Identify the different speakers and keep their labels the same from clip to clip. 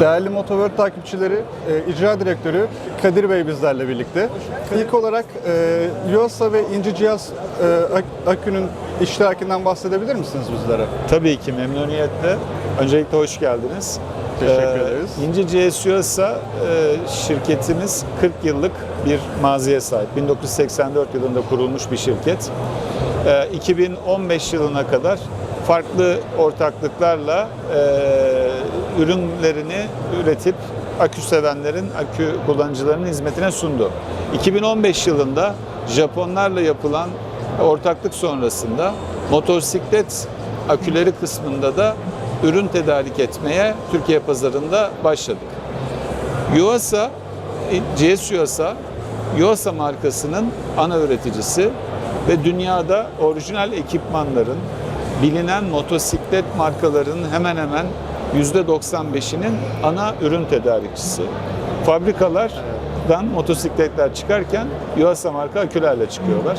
Speaker 1: Değerli Motovert takipçileri, e, icra direktörü Kadir Bey bizlerle birlikte. İlk olarak e, Yuasa ve İnci Cihaz e, Ak- Akü'nün iştirakinden bahsedebilir misiniz bizlere?
Speaker 2: Tabii ki memnuniyetle. Öncelikle hoş geldiniz.
Speaker 1: Teşekkür
Speaker 2: Ee,
Speaker 1: ederiz.
Speaker 2: İnci CSUS'a e, şirketimiz 40 yıllık bir maziye sahip. 1984 yılında kurulmuş bir şirket. Ee, 2015 yılına kadar farklı ortaklıklarla e, ürünlerini üretip akü sevenlerin, akü kullanıcılarının hizmetine sundu. 2015 yılında Japonlarla yapılan ortaklık sonrasında motosiklet aküleri kısmında da ürün tedarik etmeye Türkiye pazarında başladık. Yuasa, CS Yuasa, Yuasa markasının ana üreticisi ve dünyada orijinal ekipmanların bilinen motosiklet markalarının hemen hemen %95'inin ana ürün tedarikçisi. Fabrikalardan motosikletler çıkarken Yuasa marka akülerle çıkıyorlar.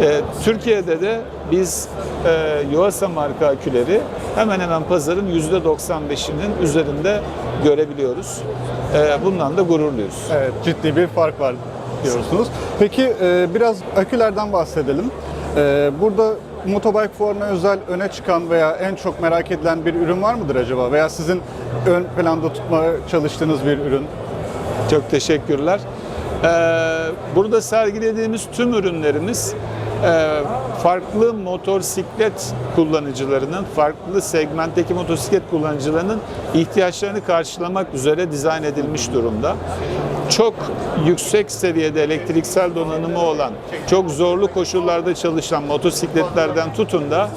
Speaker 2: Ee, Türkiye'de de biz e, Yuasa marka aküleri hemen hemen pazarın %95'inin üzerinde görebiliyoruz. Ee, bundan da gururluyuz.
Speaker 1: Evet, ciddi bir fark var diyorsunuz. Peki e, biraz akülerden bahsedelim. E, burada Motobike Fuarı'na özel öne çıkan veya en çok merak edilen bir ürün var mıdır acaba? Veya sizin ön planda tutmaya çalıştığınız bir ürün?
Speaker 2: Çok teşekkürler. Ee, burada sergilediğimiz tüm ürünlerimiz e, farklı motosiklet kullanıcılarının, farklı segmentteki motosiklet kullanıcılarının ihtiyaçlarını karşılamak üzere dizayn edilmiş durumda. Çok yüksek seviyede elektriksel donanımı olan, çok zorlu koşullarda çalışan motosikletlerden tutun da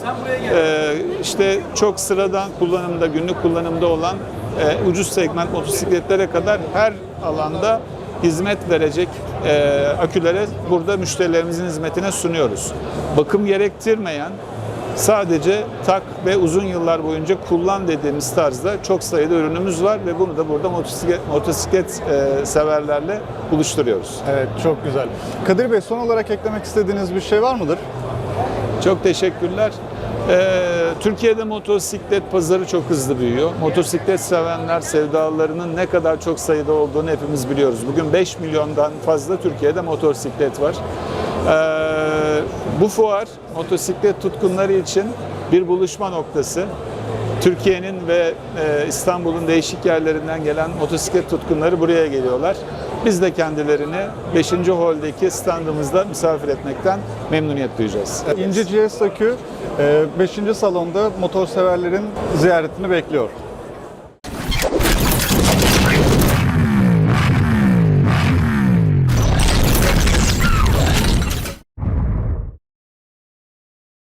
Speaker 2: e, işte çok sıradan kullanımda, günlük kullanımda olan e, ucuz segment motosikletlere kadar her alanda hizmet verecek e, akülere burada müşterilerimizin hizmetine sunuyoruz. Bakım gerektirmeyen, sadece tak ve uzun yıllar boyunca kullan dediğimiz tarzda çok sayıda ürünümüz var ve bunu da burada motosiklet, motosiklet e, severlerle buluşturuyoruz.
Speaker 1: Evet, çok güzel. Kadir Bey son olarak eklemek istediğiniz bir şey var mıdır?
Speaker 2: Çok teşekkürler. Ee, Türkiye'de motosiklet pazarı çok hızlı büyüyor. Motosiklet sevenler, sevdalarının ne kadar çok sayıda olduğunu hepimiz biliyoruz. Bugün 5 milyondan fazla Türkiye'de motosiklet var. Ee, bu fuar motosiklet tutkunları için bir buluşma noktası. Türkiye'nin ve e, İstanbul'un değişik yerlerinden gelen motosiklet tutkunları buraya geliyorlar. Biz de kendilerini 5. Hall'deki standımızda misafir etmekten memnuniyet duyacağız.
Speaker 1: İnci GS Akü 5. salonda motor severlerin ziyaretini bekliyor.